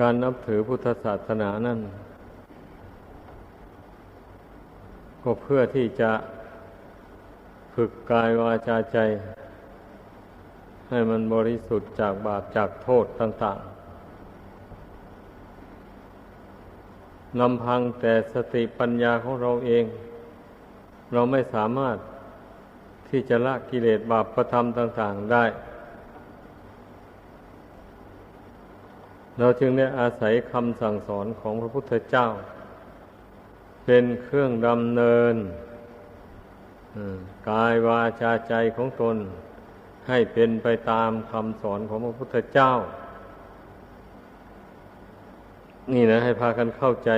การนับถือพุทธศาสนานั่นก็เพื่อที่จะฝึกกายวาจาใจ ให้มันบริสุทธิ์จากบาปจากโทษต่างๆลำพังแต่สติปัญญาของเราเอง เราไม่สามารถที่จะละกิเลสบาปประทำต่าง ๆ ได้ เราจึงได้อาศัยคำสั่งสอนของพระพุทธเจ้า เป็นเครื่องดำเนินกายวาจาใจของตน ให้เป็นไปตามคำสอนของพระพุทธเจ้า นี่นะ ให้พากันเข้าใจ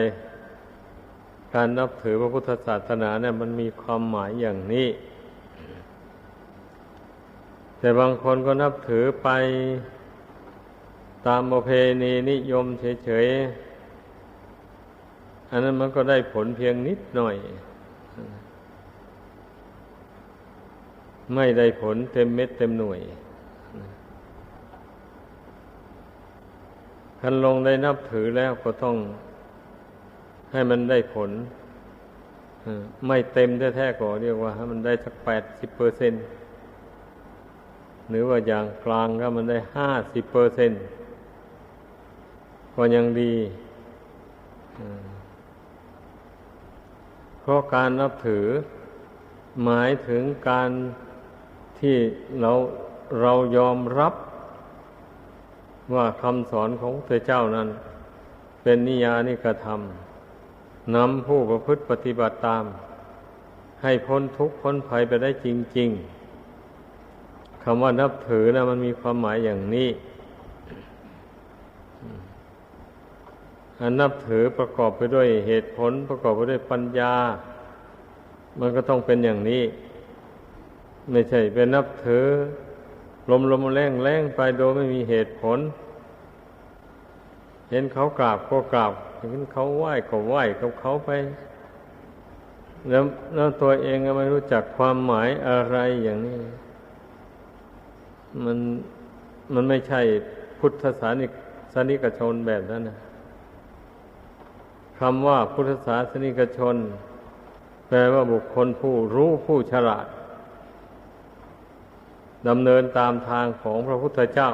การนับถือพระพุทธศาสนาเนี่ยมันมีความหมายอย่างนี้ แต่บางคนก็นับถือไป ตามประเพณีนิยมเฉยๆ อันนั้นมันก็ได้ผลเพียงนิดหน่อย ไม่ได้ผลเต็มเม็ดเต็มหน่วยคันลงได้นับถือแล้วก็ต้องให้มันได้ผล ไม่เต็มแท้ๆก็เรียกว่า ให้มันได้สักแปดสิบเปอร์เซ็นหรือว่าอย่างกลางก็มันได้ห้าสิบเปอร์เซ็นต์ ก็ยังดีเพราะการนับถือ หมายถึงการที่เราเรายอมรับว่าคำสอนของพระเจ้านั้น เป็นนิยานิกระทำนำผู้ประพฤติปฏิบัติตาม ให้พ้นทุกข์พ้นภัยไปได้จริง ๆคำว่านับถือนะมันมีความหมายอย่างนี้ อันนับถือประกอบไปด้วยเหตุผล ประกอบไปด้วยปัญญา มันก็ต้องเป็นอย่างนี้ ไม่ใช่เป็นนับถือ ลมลมแรงแรงไปโดยไม่มีเหตุผล เห็นเขากราบก็กราบเห็นเขาไหว้ก็ไหว้กับเขาไป แล้วแล้วตัวเองก็ไม่รู้จักความหมายอะไรอย่างนี้ มันมันไม่ใช่พุทธศาสนิกสนิกชนแบบนั้นนะ คำว่าพุทธศาสนิกชน แปลว่าบุคคลผู้รู้ผู้ฉลาดดำเนินตามทางของพระพุทธเจ้า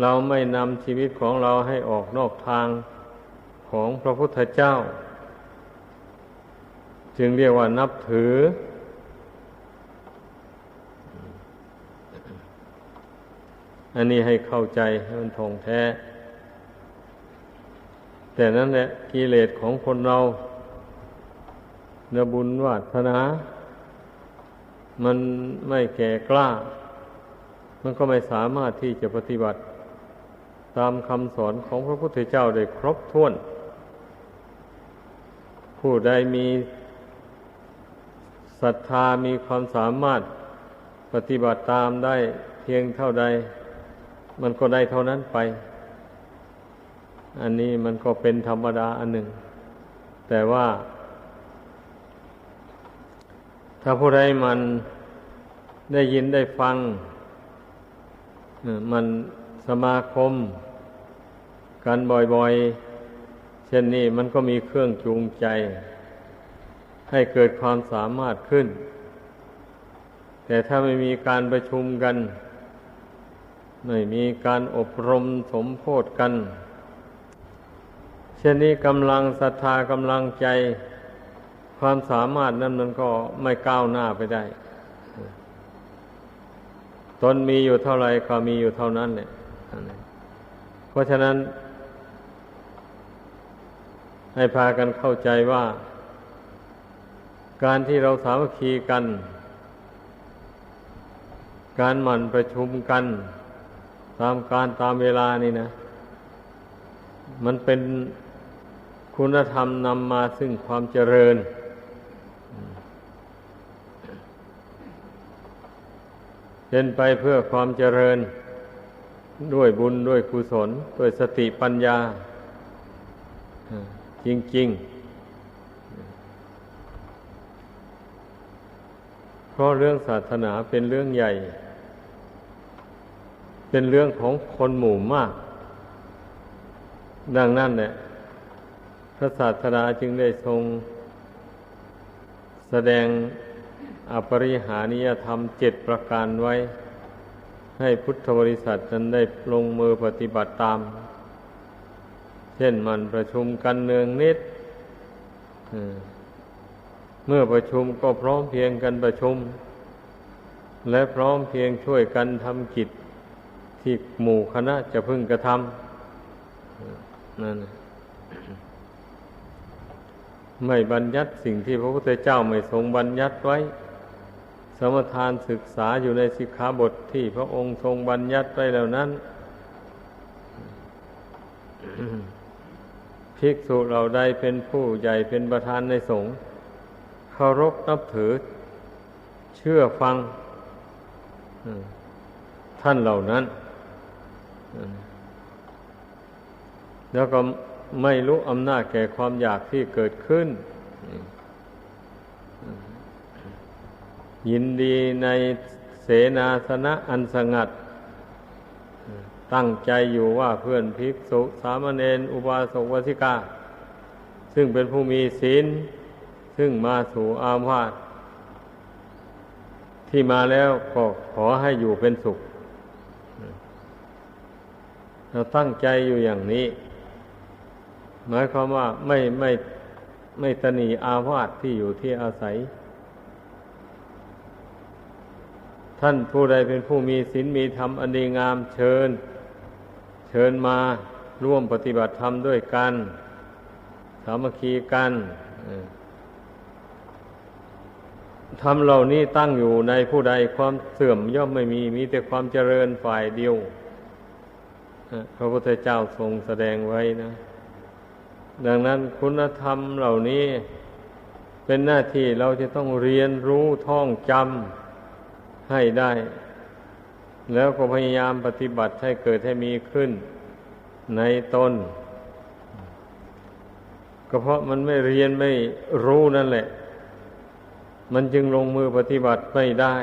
เราไม่นำชีวิตของเราให้ออกนอกทางของพระพุทธเจ้า จึงเรียกว่านับถือ อันนี้ให้เข้าใจให้มันทงแท้ แต่นั้นแหละกิเลสของคนเราเนื้อบุญวาสนา มันไม่แก่กล้า มันก็ไม่สามารถที่จะปฏิบัติ ตามคำสอนของพระพุทธเจ้าได้ครบถ้วน ผู้ใดมีศรัทธามีความสามารถปฏิบัติตามได้เพียงเท่าใด มันก็ได้เท่านั้นไป อันนี้มันก็เป็นธรรมดาอันหนึ่ง แต่ว่า ถ้าผู้ใดมันได้ยินได้ฟัง มันสมาคม กันบ่อยๆ เช่นนี้มันก็มีเครื่องจูงใจ ให้เกิดความสามารถขึ้น แต่ถ้าไม่มีการประชุมกัน ไม่มีการอบรมสมโพธกัน ช่นนี้กำลังศรัทธากำลังใจ ความสามารถนั้นมันก็ไม่ก้าวหน้าไปได้ ตนมีอยู่เท่าไรก็มีอยู่เท่านั้นเนี่ยเพราะฉะนั้น ให้พากันเข้าใจว่า การที่เราสามัคคีกัน การหมั่นประชุมกัน ตามการตามเวลานี่นะ มันเป็น คุณธรรมนำมาซึ่งความเจริญ เป็นไปเพื่อความเจริญ ด้วยบุญด้วยกุศล ด้วยสติปัญญา จริง ๆ เพราะเรื่องศาสนาเป็นเรื่องใหญ่ เป็นเรื่องของคนหมู่มาก ดังนั้นเนี่ย ระศาสดาจึงได้ทรง แสดงอปริหานิยธรรมเจ็ดประการไว้ ให้พุทธบริษัทนั้นได้ลงมือปฏิบัติตาม เช่นมันประชุมกันเนืองนิดเมื่อประชุมก็พร้อมเพียงกันประชุม และพร้อมเพียงช่วยกันทำกิจที่หมู่คณะจะพึงกระทำนั่น ไม่บัญญัติสิ่งที่พระพุทธเจ้าไม่ทรงบัญญัติไว้ สมทานศึกษาอยู่ในสิกขาบทที่พระองค์ทรงบัญญัติไว้แล้วนั้นภิกษุเราใดเป็นผู้ใหญ่เป็นประธานในสงฆ์เคารพนับถือ เชื่อฟังท่านเหล่านั้น แล้วก็ ไม่รู้อำนาจแก่ความอยากที่เกิดขึ้น ยินดีในเสนาสนะอันสงัด ตั้งใจอยู่ว่าเพื่อนภิกษุสามเณรอุบาสกวสิกา ซึ่งเป็นผู้มีศีล ซึ่งมาสู่อาวาสที่มาแล้วก็ขอให้อยู่เป็นสุข เราตั้งใจอยู่อย่างนี้ หมายความว่าไม่ไม่ไม่ตนีอาวาสที่อยู่ที่อาศัย ท่านผู้ใดเป็นผู้มีศีลมีธรรมอันดีงามเชิญ เชิญมาร่วมปฏิบัติธรรมด้วยกัน สามัคคีกันธรรมเหล่านี้ตั้งอยู่ในผู้ใดความเสื่อมย่อมไม่มี มีแต่ความเจริญฝ่ายเดียวพระพุทธเจ้าทรงแสดงไว้นะ ดังนั้นคุณธรรมเหล่านี้ เป็นหน้าที่เราจะต้องเรียนรู้ท่องจำให้ได้ แล้วก็พยายามปฏิบัติให้เกิดให้มีขึ้นในตนก็เพราะมันไม่เรียนไม่รู้นั่นแหละ มันจึงลงมือปฏิบัติไม่ได้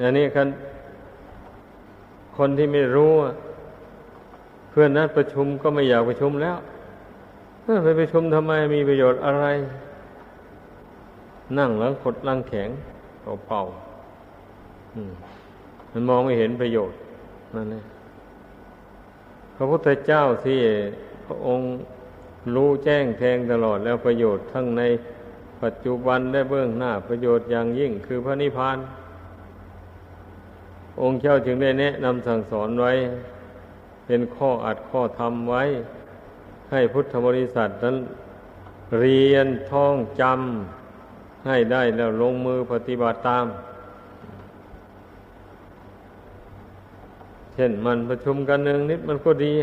อันนี้คันคนที่ไม่รู้ พื่อนนัดประชุมก็ไม่อยากประชุมแล้วไปประชุมทำไมมีประโยชน์อะไร นั่งแล้วขดลังแข็งเป่าๆมันมองไม่เห็นประโยชน์นั่นเองพระพุทธเจ้าที่พระองค์รู้แจ้งแทงตลอดแล้วประโยชน์ทั้งในปัจจุบันและเบื้องหน้า ประโยชน์อย่างยิ่งคือพระนิพพาน องค์เจ้าจึงได้แนะนำสั่งสอนไว้ เป็นข้ออัดข้อทำไว้ ให้พุทธบริษัทนั้น เรียนท่องจำให้ได้แล้วลงมือปฏิบัติตาม เช่นมันประชุมกันหนึ่งนิดมันก็ดี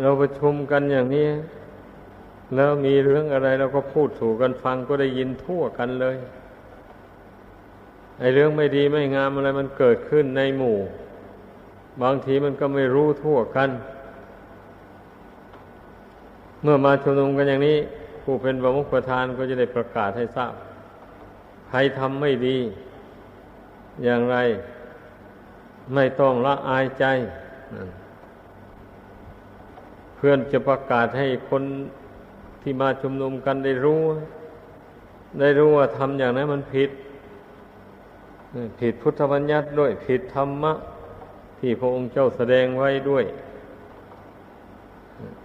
เราประชุมกันอย่างนี้ แล้วมีเรื่องอะไรเราก็พูดถูกกันฟังก็ได้ยินทั่วกันเลยไอ้เรื่องไม่ดีไม่งามอะไรมันเกิดขึ้นในหมู่ บางทีมันก็ไม่รู้ทั่วกัน เมื่อมาชุมนุมกันอย่างนี้ ผู้เป็นประมุขประธานก็จะได้ประกาศให้ทราบ ใครทำไม่ดี อย่างไร ไม่ต้องละอายใจ เพื่อนจะประกาศให้คนที่มาชุมนุมกันได้รู้ ได้รู้ว่าทำอย่างนั้นมันผิด ผิดพุทธบัญญัติด้วยผิดธรรมะ ที่พระองค์เจ้าแสดงไว้ด้วย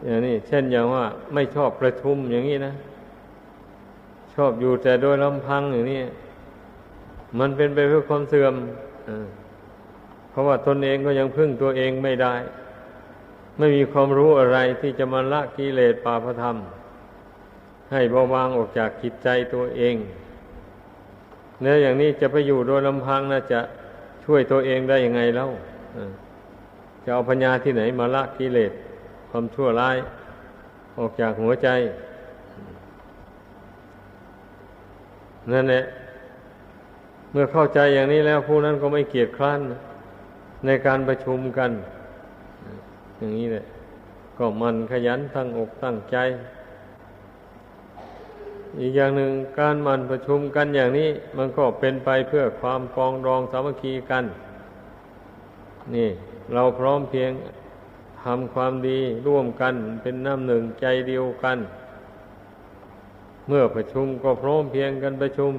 อย่างนี้เช่นอย่างว่า ไม่ชอบประชุมอย่างนี้นะ ชอบอยู่แต่โดยลำพังอย่างนี้มันเป็นไปเพื่อความเสื่อมเพราะว่าตนเองก็ยังพึ่งตัวเองไม่ได้ ไม่มีความรู้อะไรที่จะมาละกิเลสปาพธรรม ให้เบาบางออกจากจิตใจตัวเองเนื้ออย่างนี้จะไปอยู่โดยลำพังนะจะช่วยตัวเองได้ยังไงแล้ว จะเอาปัญญาที่ไหนมาละกิเลสความชั่วร้าย ออกจากหัวใจ นั่นแหละเมื่อเข้าใจอย่างนี้แล้วผู้นั้นก็ไม่เกียจคร้านในการประชุมกัน อย่างนี้แหละก็มันขยันตั้งอกตั้งใจ อีกอย่างหนึ่งการมันประชุมกันอย่างนี้ มันก็เป็นไปเพื่อความปองดองสามัคคีกัน นี่ เราพร้อมเพียงทำความดีร่วมกันเป็นน้ำหนึ่งใจเดียวกัน เมื่อประชุมก็พร้อมเพียงกันประชุม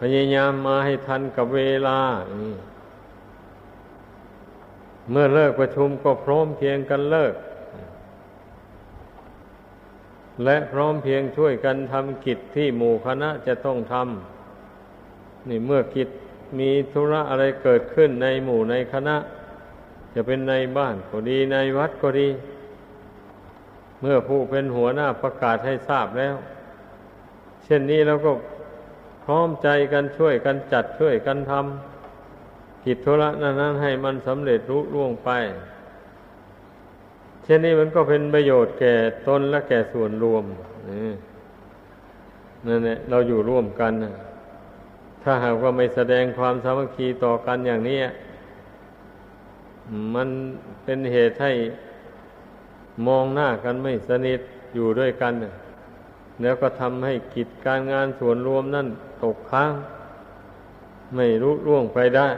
พยายามมาให้ทันกับเวลาเมื่อเลิกประชุมก็พร้อมเพียงกันเลิก และพร้อมเพียงช่วยกันทำกิจที่หมู่คณะจะต้องทำนี่เมื่อกิจ มีธุระอะไรเกิดขึ้นในหมู่ในคณะ จะเป็นในบ้านก็ดีในวัดก็ดี เมื่อผู้เป็นหัวหน้าประกาศให้ทราบแล้ว เช่นนี้เราก็พร้อมใจกันช่วยกันจัดช่วยกันทำกิจธุระนั้นให้มันสำเร็จรุ่ล่วงไป เช่นนี้มันก็เป็นประโยชน์แก่ตนและแก่ส่วนรวมนั่นแหละเราอยู่ร่วมกัน ถ้าหากว่าไม่แสดงความสามัคคีต่อกันอย่างนี้มันเป็นเหตุให้มองหน้ากันไม่สนิทอยู่ด้วยกัน แล้วก็ทำให้กิจการงานส่วนรวมนั่นตกค้าง ไม่รู้ร่วงไปได้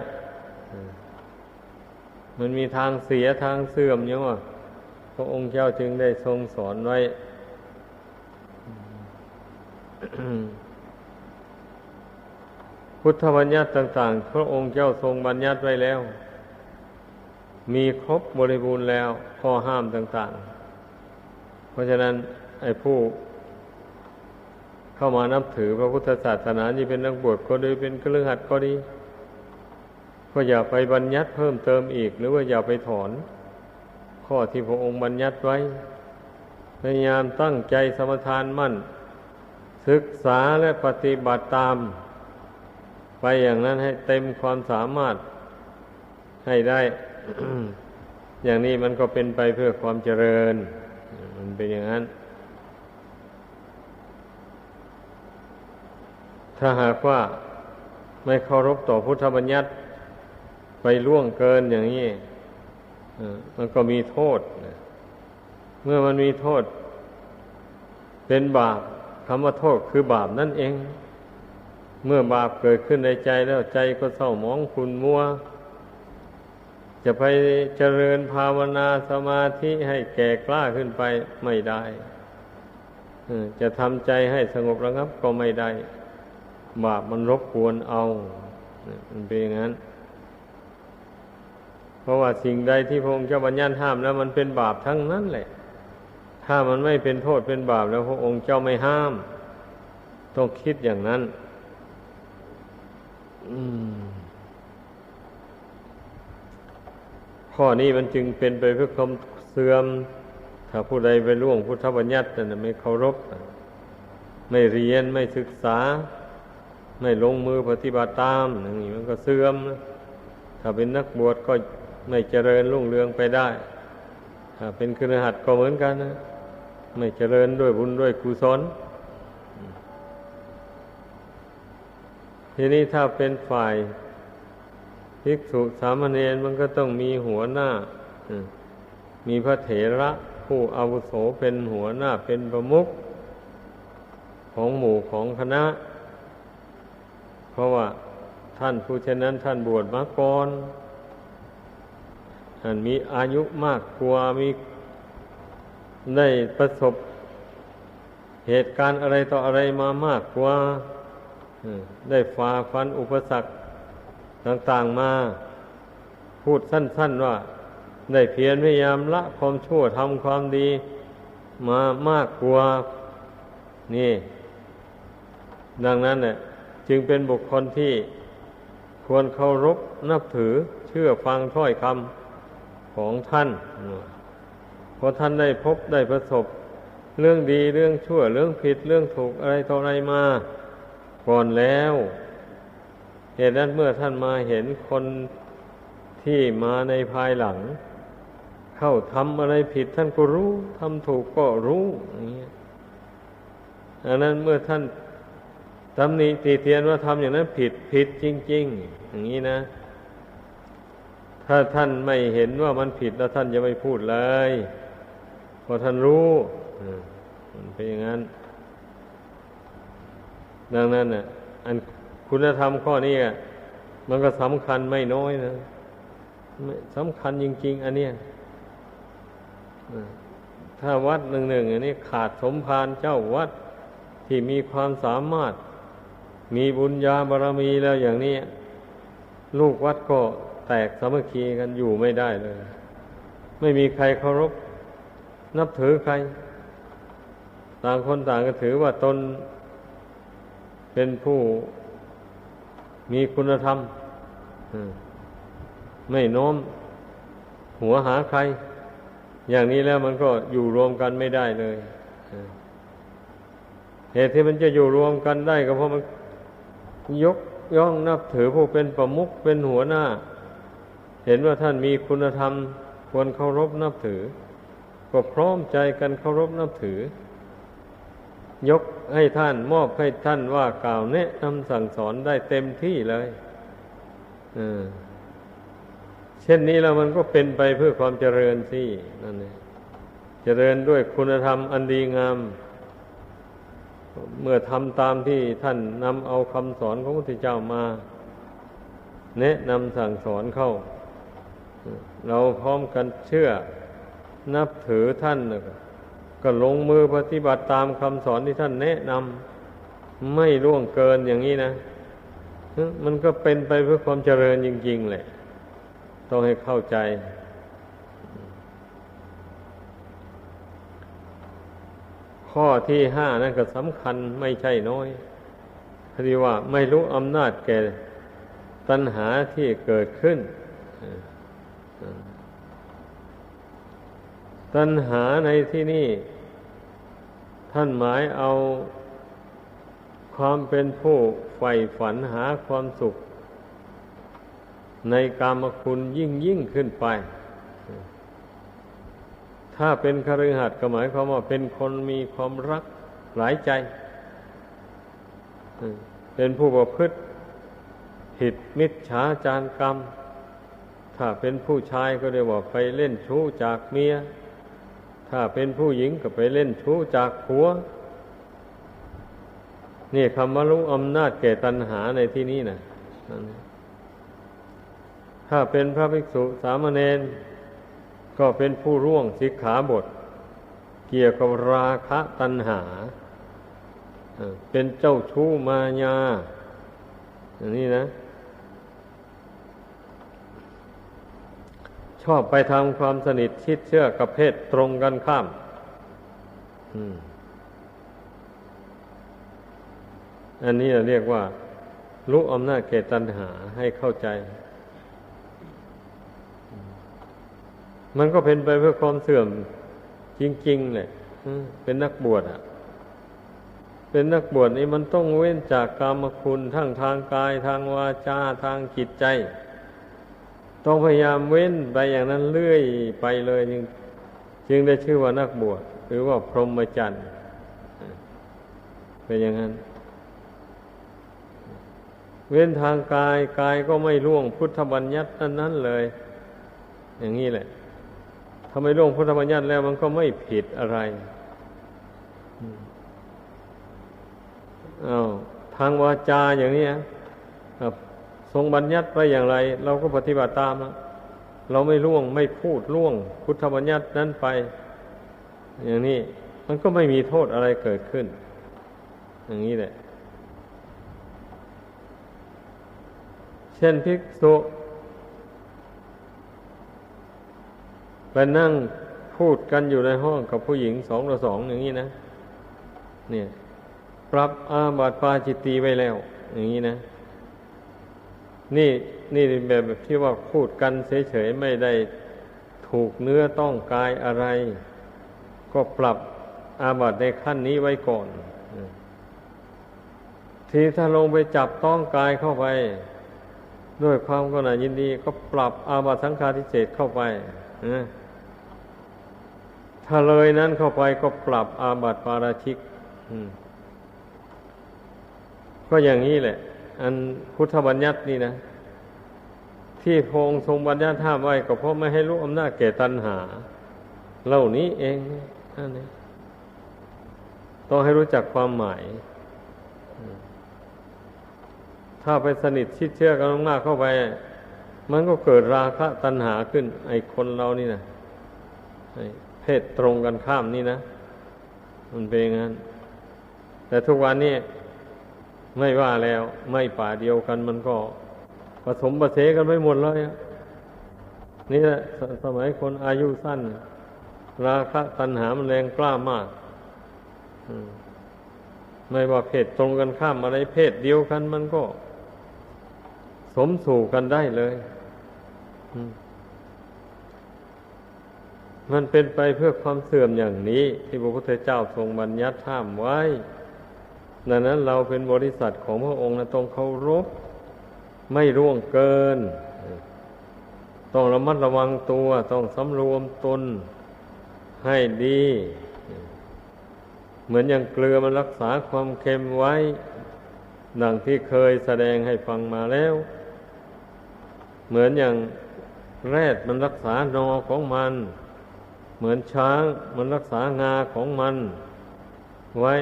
มันมีทางเสียทางเสื่อมอย่างว่าพระองค์เจ้าจึงได้ทรงสอนไว้ พุทธบัญญัติต่าง ๆ พระองค์เจ้าทรงบัญญัติไว้แล้ว มีครบบริบูรณ์แล้วข้อห้ามต่าง ๆ เพราะฉะนั้นไอ้ผู้เข้ามานับถือพระพุทธศาสนานี่เป็นนักบวชก็ดีเป็นเครือขัดก็ดี ก็อย่าไปบัญญัติเพิ่มเติมอีก หรือว่าอย่าไปถอน ข้อที่พระองค์บัญญัติไว้ พยายามตั้งใจสมทานมั่น ศึกษาและปฏิบัติตาม อย่างนั้นให้เต็มความสามารถให้ได้ อย่างนี้มันก็เป็นไปเพื่อความเจริญ มันเป็นอย่างนั้น ถ้าหากว่าไม่เคารพต่อพุทธบัญญัติไปล่วงเกินอย่างนี้มันก็มีโทษ เมื่อมันมีโทษ เป็นบาปคำว่าโทษคือบาปนั่นเอง เมื่อบาปเกิดขึ้นในใจแล้วใจก็เศร้าหมองคุณมัว จะไปเจริญภาวนาสมาธิให้แก่กล้าขึ้นไปไม่ได้จะทำใจให้สงบระงับก็ไม่ได้ บาปมันรบกวนเอามันเป็นอย่างนั้น เพราะว่าสิ่งใดที่พระองค์เจ้าบัญญัติห้ามแล้วมันเป็นบาปทั้งนั้นแหละ ถ้ามันไม่เป็นโทษเป็นบาปแล้วพระองค์เจ้าไม่ห้าม ต้องคิดอย่างนั้น ข้อนี้มันจึงเป็นไปเพื่อความเสื่อม ถ้าผู้ใดไปล่วงพุทธบัญญัติแต่ไม่เคารพ ไม่เรียนไม่ศึกษา ไม่ลงมือปฏิบัติตามอย่างนี้มันก็เสื่อม ถ้าเป็นนักบวชก็ไม่เจริญรุ่งเรืองไปได้ ถ้าเป็นครหัสก็เหมือนกันนะ ไม่เจริญด้วยบุญด้วยกุศล ทีนี้ถ้าเป็นฝ่ายภิกษุสามเณรมันก็ต้องมีหัวหน้า มีพระเถระผู้อาวุโสเป็นหัวหน้าเป็นประมุขของหมู่ของคณะ เพราะว่าท่านผู้เช่นนั้นท่านบวชมาก่อนท่านมีอายุมากกว่ามีได้ประสบเหตุการณ์อะไรต่ออะไรมามากกว่า ได้ฝ่าฟันอุปสรรคต่างๆมา พูดสั้น ๆว่า ได้เพียรพยายามละความชั่วทำความดีมามากกว่านี่ ดังนั้นเนี่ยจึงเป็นบุคคลที่ควรเคารพนับถือเชื่อฟังถ้อยคำของท่านพอท่านได้พบได้ประสบ เรื่องดีเรื่องชั่วเรื่องผิดเรื่องถูกอะไรต่ออะไรมา ก่อนแล้ว เหตุนั้นเมื่อท่านมาเห็นคนที่มาในภายหลัง เข้าทำอะไรผิดท่านก็รู้ทำถูกก็รู้อย่างนี้อันนั้นเมื่อท่านตำหนิตีเตียนว่าทำอย่างนั้นผิดผิดจริง ๆ อย่างนี้นะ ถ้าท่านไม่เห็นว่ามันผิดแล้วท่านจะไม่พูดเลยเพราะท่านรู้เป็นอย่างนั้น ดังนั้นน่ะ อันคุณธรรมข้อนี้มันก็สำคัญไม่น้อยนะสำคัญจริง ๆ อันเนี้ยถ้าวัดหนึ่งหนึ่งอันนี้ขาดสมภารเจ้าวัดที่มีความสามารถ มีบุญญาบารรมีแล้วอย่างนี้ ลูกวัดก็แตกสามัคคีกันอยู่ไม่ได้เลย ไม่มีใครเคารพ นับถือใคร ต่างคนต่างก็ถือว่าตน เป็นผู้มีคุณธรรมไม่โน้มหัวหาใคร อย่างนี้แล้วมันก็อยู่รวมกันไม่ได้เลยเหตุที่มันจะอยู่รวมกันได้ก็เพราะมันยกย่องนับถือผู้เป็นประมุขเป็นหัวหน้า เห็นว่าท่านมีคุณธรรม ควรเคารพนับถือ ก็พร้อมใจกันเคารพนับถือ ยกให้ท่านมอบให้ท่านว่ากล่าวแนะนำสั่งสอนได้เต็มที่เลยเช่นนี้แล้วมันก็เป็นไปเพื่อความเจริญสินั่นเองเจริญด้วยคุณธรรมอันดีงาม เมื่อทำตามที่ท่านนำเอาคำสอนของพระพุทธเจ้ามา แนะนำสั่งสอนเข้า เราพร้อมกันเชื่อนับถือท่าน ก็ลงมือปฏิบัติตามคำสอนที่ท่านแนะนำไม่ล่วงเกินอย่างนี้นะ มันก็เป็นไปเพื่อความเจริญจริงๆแหละ ต้องให้เข้าใจ ข้อที่ห้านั่นก็สำคัญไม่ใช่น้อยพอดีว่าไม่รู้อำนาจแก่ตัณหาที่เกิดขึ้น ตัณหาในที่นี่ ท่านหมายเอาความเป็นผู้ใฝ่ฝันหาความสุข ในกามคุณยิ่งยิ่งขึ้นไป ถ้าเป็นคฤหัสถ์ก็หมายความว่าเป็นคนมีความรักหลายใจ เป็นผู้ประพฤติผิดมิจฉาจารกรรม ถ้าเป็นผู้ชายก็เรียกว่าไปเล่นชู้จากเมีย ถ้าเป็นผู้หญิงก็ไปเล่นชู้จากผัว นี่คำว่ารู้อำนาจแก่ตัณหาในที่นี้นะถ้าเป็นพระภิกษุสามเณรก็เป็นผู้ร่วงสิกขาบท เกี่ยวกับราคะตัณหา เป็นเจ้าชู้มายาอย่างนี้นะ ชอบไปทำความสนิทชิดเชื่อกับเพศตรงกันข้ามอันนี้เรียกว่ารู้อำนาจเกตัญหาให้เข้าใจ มันก็เป็นไปเพื่อความเสื่อมจริงๆเลยเป็นนักบวชอะ เป็นนักบวชนี่มันต้องเว้นจากกรรมคุณทั้งทางกายทางวาจาทางจิตใจ ต้องพยายามเว้นไปอย่างนั้นเรื่อยไปเลยจึงจึงได้ชื่อว่านักบวชหรือว่าพรหมจรรย์เป็นอย่างนั้น เว้นทางกายกายก็ไม่ล่วงพุทธบัญญัตินั้นเลย อย่างนี้แหละทำไมล่วงพุทธบัญญัติแล้วมันก็ไม่ผิดอะไรอา้าวทางวาจาอย่างนี้ครับ ทรงบัญญัติไว้อย่างไร เราก็ปฏิบัติตามนะเราไม่ล่วงไม่พูดล่วง พุทธบัญญัตินั้นไป อย่างนี้มันก็ไม่มีโทษอะไรเกิดขึ้น อย่างนี้แหละ เช่นภิกษุไปนั่งพูดกันอยู่ในห้องกับผู้หญิงสองต่อสองอย่างนี้นะ เนี่ย ปรับอาบัติปาจิตตีไว้แล้ว อย่างนี้นะ นี่นี่แบบที่ว่าพูดกันเฉยๆไม่ได้ถูกเนื้อต้องกายอะไร ก็ปรับอาบัติในขั้นนี้ไว้ก่อน ทีถ้าลงไปจับต้องกายเข้าไป ด้วยความกนายินดีก็ปรับอาบัติสังฆาทิเศษเข้าไปถ้าเลยนั้นเข้าไปก็ปรับอาบัติปาราชิกก็อย่างนี้แหละ อันพุทธบัญญัตินี่นะ ที่พงทรงบัญญัติห้ามไว้ก็เพราะไม่ให้รู้อำนาจแก่ตัณหาเหล่านี้เองนั่นเองต้องให้รู้จักความหมาย ถ้าไปสนิทชิดเชื่อกันมากเข้าไป มันก็เกิดราคะตัณหาขึ้น ไอ้คนเรานี่นะเพศตรงกันข้ามนี่นะ มันเป็นอย่างนั้น แต่ทุกวันนี้ ไม่ว่าแล้ว ไม่ป่าเดียวกันมันก็ผสมประเสกันไปหมดเลยนี่แหละสสมัยคนอายุสั้น ราคะตัณหามันแรงกล้ามากไม่ว่าเพศตรงกันข้ามอะไรเพศเดียวกันมันก็ สมสู่กันได้เลยมันเป็นไปเพื่อความเสื่อมอย่างนี้ ที่พระพุทธเจ้าทรงบัญญัติห้ามไว้ ดังนั้นเราเป็นบริษัทของพระองค์นะต้องเคารพไม่ร่วงเกิน ต้องระมัดระวังตัวต้องสำรวมตนให้ดี เหมือนอย่างเกลือมันรักษาความเค็มไว้ ดังที่เคยแสดงให้ฟังมาแล้ว เหมือนอย่างแรดมันรักษานอของมัน เหมือนช้างมันรักษางาของมัน ไว้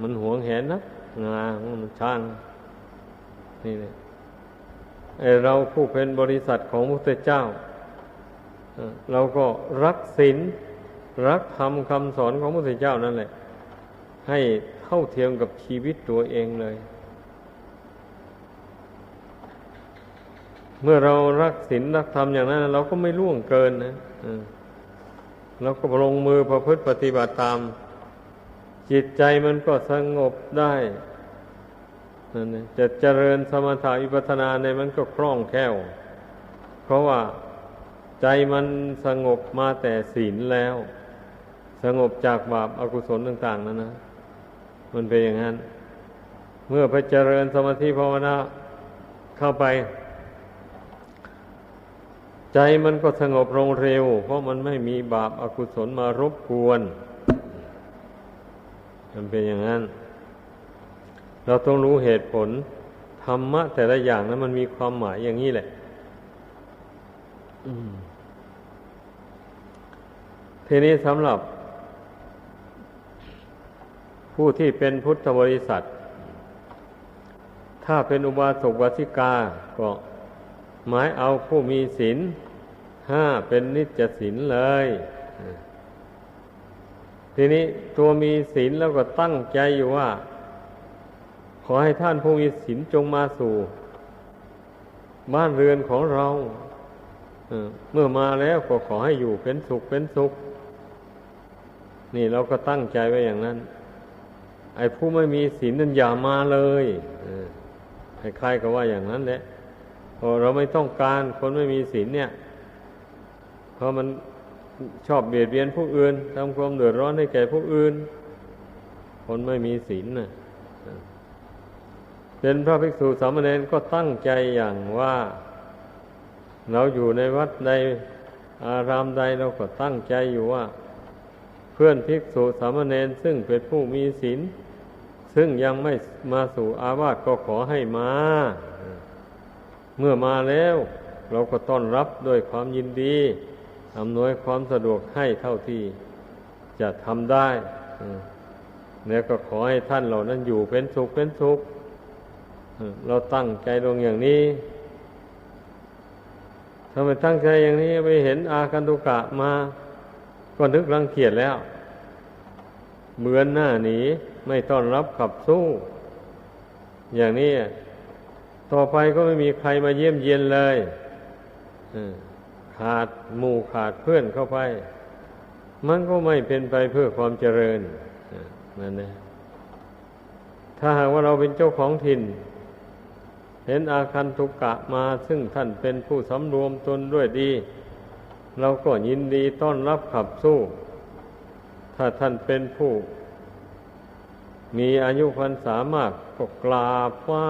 มันหวงแหนนะงามันช้าง นี่เลยเราผู้เป็นบริษัทของพระเจ้า เราก็รักศีลรักธรรมคำสอนของพระเจ้านั่นแหละ ให้เท่าเทียมกับชีวิตตัวเองเลย เมื่อเรารักศีลรักธรรมอย่างนั้น เราก็ไม่ล่วงเกินนะเราก็ลงมือประพฤติปฏิบัติตาม จิตใจมันก็สงบได้นั่นจะเจริญสมถะวิปัสนาในมันก็คล่องแคล่ว เพราะว่าใจมันสงบมาแต่ศีลแล้ว สงบจากบาปอากุศลต่าง ๆ นั่นนะ มันเป็นอย่างนั้น เมื่อไปเจริญสมาธิภาวนาเข้าไป ใจมันก็สงบลงเร็ว เพราะมันไม่มีบาปอากุศลมารบกวน มันเป็นอย่างนั้น เราต้องรู้เหตุผล ธรรมะแต่ละอย่างนั้นมันมีความหมายอย่างนี้แหละทีนี้สำหรับ ผู้ที่เป็นพุทธบริษัท ถ้าเป็นอุบาสกวสิกา ก็หมายเอาผู้มีศีลห้าเป็นนิจศีลเลย ทีนี้ตัวมีศีลแล้วก็ตั้งใจอยู่ว่า ขอให้ท่านผู้มีศีลจงมาสู่ บ้านเรือนของเราเมื่อมาแล้วก็ขอให้อยู่เป็นสุขเป็นสุข นี่เราก็ตั้งใจไว้อย่างนั้น ไอ้ผู้ไม่มีศีลนั้นอย่ามาเลยใครๆก็ว่าอย่างนั้นแหละพอเราไม่ต้องการคนไม่มีศีลเนี่ย เพราะมัน ชอบเบียดเบียนผู้อื่นทำความเดือดร้อนให้แก่ผู้อื่น คนไม่มีศีลนะเป็นพระภิกษุสามเณรก็ตั้งใจอย่างว่า เราอยู่ในวัดใดอารามใดเราก็ตั้งใจอยู่ว่า เพื่อนภิกษุสามเณรซึ่งเป็นผู้มีศีลซึ่งยังไม่มาสู่อาวาสก็ขอให้มา เมื่อมาแล้ว เราก็ต้อนรับด้วยความยินดี อำนวยความสะดวกให้เท่าที่จะทำได้แล้วก็ขอให้ท่านเหล่านั้นอยู่เป็นสุขเป็นสุขเราตั้งใจลงอย่างนี้ทำไมตั้งใจอย่างนี้ไปเห็นอาคันตุกะมาก็นึกรังเกียจแล้วเหมือนหน้าหนีไม่ต้อนรับขับสู้ อย่างนี้ ต่อไปก็ไม่มีใครมาเยี่ยมเยียนเลย ขาดหมู่ขาดเพื่อนเข้าไป มันก็ไม่เป็นไปเพื่อความเจริญนั่นนะถ้าหากว่าเราเป็นเจ้าของถิ่น เห็นอาคันทุกกะมา ซึ่งท่านเป็นผู้สำรวมตนด้วยดี เราก็ยินดีต้อนรับขับสู้ ถ้าท่านเป็นผู้ มีอายุพรรษามากก็กราบไหว้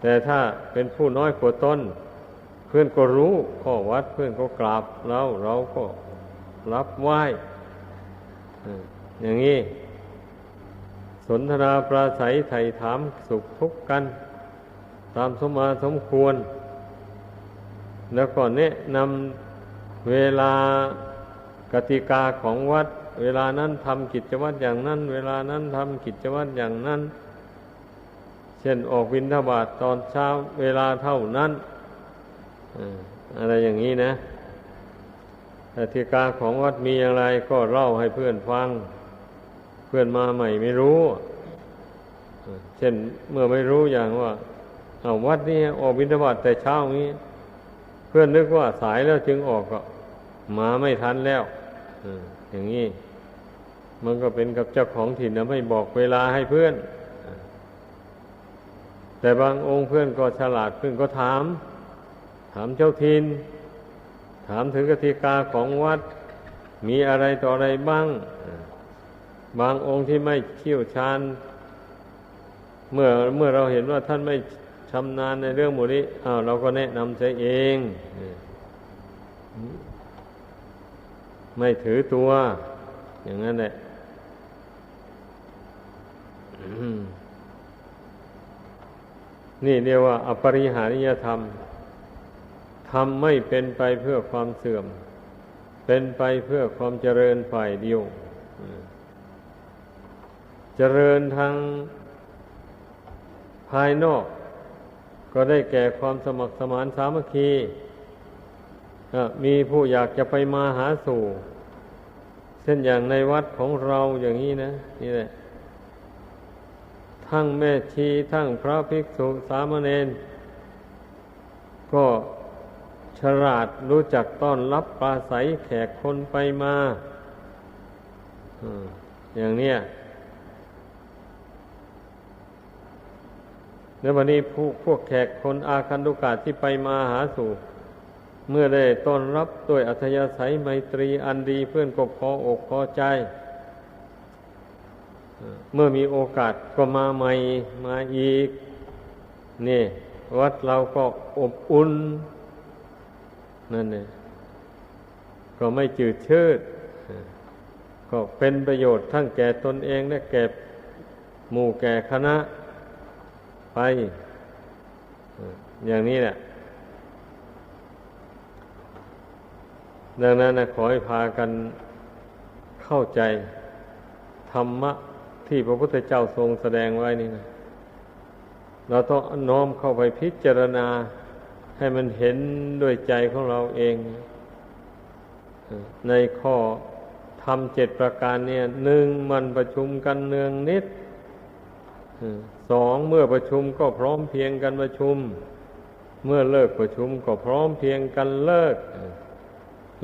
แต่ถ้าเป็นผู้น้อยกว่าตน เพื่อนก็รู้ข้อวัดเพื่อนก็กราบเราเราก็รับไหว้อย่างนี้ สนทนาปราศัยไถ่ถามสุขทุกข์กัน ตามสมมาสมควร แล้วก็แนะนำเวลากติกาของวัด เวลานั้นทำกิจวัตรอย่างนั้น เวลานั้นทำกิจวัตรอย่างนั้น เช่นออกวินทบาทตอนเช้าเวลาเท่านั้น อะไรอย่างนี้นะแต่ธิกาของวัดมีอะไรก็เล่าให้เพื่อนฟัง เพื่อนมาใหม่ไม่รู้ เช่นเมื่อไม่รู้อย่างว่าเอาวัดนี้ออกบิณฑบาตแต่เช้านี้ เพื่อนนึกว่าสายแล้วจึงออกก็มาไม่ทันแล้วอย่างนี้มันก็เป็นกับเจ้าของถิ่นนะไม่บอกเวลาให้เพื่อน แต่บางองค์เพื่อนก็ฉลาดเพื่อนก็ถามามเจ้าทิน ถามถึงกติกาของวัด มีอะไรต่ออะไรบ้าง บางองค์ที่ไม่เชี่ยวชาญ เมื่อเมื่อเราเห็นว่าท่านไม่ชำนาญในเรื่องหมู่นี้อ้าวเราก็แนะนำใช้เอง ไม่ถือตัว อย่างนั้นแหละนี่เรียกว่า อปริหานิยธรรมำไม่เป็นไปเพื่อความเสื่อม เป็นไปเพื่อความเจริญฝ่ายเดียว เจริญทางภายนอก ก็ได้แก่ความสมัครสมานสามัคคีมีผู้อยากจะไปมาหาสู่ เช่นอย่างในวัดของเราอย่างนี้นะนี่แหละทั้งแม่ชีทั้งพระภิกษุสามเณรก็ ฉลาดรู้จักต้อนรับปลาใสแขกคนไปมาอย่างเนี้ยแล้ววันนี้พวกพวกแขกคนอาคันตุกาที่ไปมาหาสู่ เมื่อได้ต้อนรับด้วยอัธยาศัยไมตรีอันดีเพื่อนก็พออกพอใจ เมื่อมีโอกาสก็มาใหม่มาอีก นี่ วัดเราก็อบอุ่น นั่นเองก็ไม่จืดชืด ก็เป็นประโยชน์ทั้งแก่ตนเองและแก่หมู่แก่คณะไป อย่างนี้แหละ ดังนั้นนะขอให้พากันเข้าใจ ธรรมะที่พระพุทธเจ้าทรงแสดงไว้นี่นะเราต้องน้อมเข้าไปพิจารณา ให้มันเห็นด้วยใจของเราเอง ในข้อทำเจ็ดประการเนี่ยหนึ่งมันประชุมกันเนืองนิดสองเมื่อประชุมก็พร้อมเพียงกันประชุม เมื่อเลิกประชุมก็พร้อมเพียงกันเลิก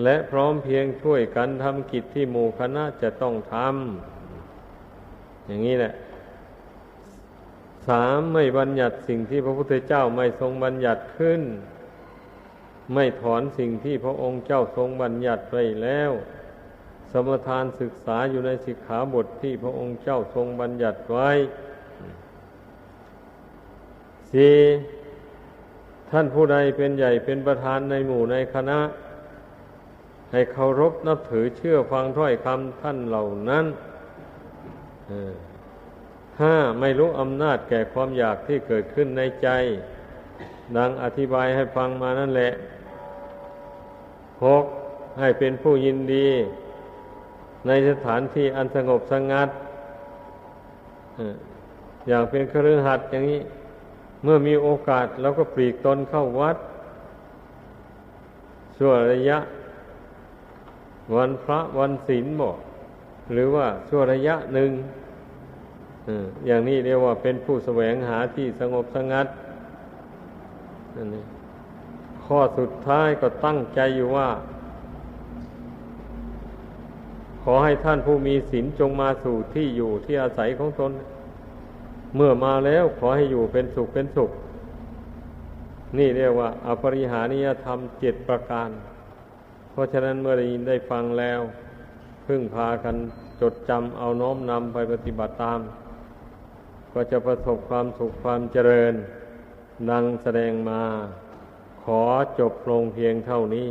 และพร้อมเพียงช่วยกันทำกิจที่หมู่คณะจะต้องทำอย่างนี้แหละ สามไม่บัญญัติสิ่งที่พระพุทธเจ้าไม่ทรงบัญญัติขึ้น ไม่ถอนสิ่งที่พระองค์เจ้าทรงบัญญัติไว้แล้ว สมทานศึกษาอยู่ในสิกขาบทที่พระองค์เจ้าทรงบัญญัติไว้สี่ท่านผู้ใดเป็นใหญ่เป็นประธานในหมู่ในคณะ ให้เคารพนับถือเชื่อฟังถ้อยคำท่านเหล่านั้น ห้าไม่รู้อำนาจแก่ความอยากที่เกิดขึ้นในใจ ดังอธิบายให้ฟังมานั่นแหละหกให้เป็นผู้ยินดี ในสถานที่อันสงบสงัดอย่างเป็นเครือหัดอย่างนี้ เมื่อมีโอกาสเราก็ปลีกตนเข้าวัดชั่วระยะ วันพระวันศีลบอกหรือว่าชั่วระยะหนึ่ง อย่างนี้เรียกว่าเป็นผู้แสวงหาที่สงบสงัดนั่นเองข้อสุดท้ายก็ตั้งใจอยู่ว่า ขอให้ท่านผู้มีศีลจงมาสู่ที่อยู่ที่อาศัยของตน เมื่อมาแล้วขอให้อยู่เป็นสุขเป็นสุข นี่เรียกว่า อปริหานิยธรรมเจ็ดประการ เพราะฉะนั้นเมื่อได้ยินได้ฟังแล้ว พึ่งพากันจดจำเอาน้อมนำไปปฏิบัติตาม ก็จะประสบความสุขความเจริญ ดังแสดงมา ขอจบลงเพียงเท่านี้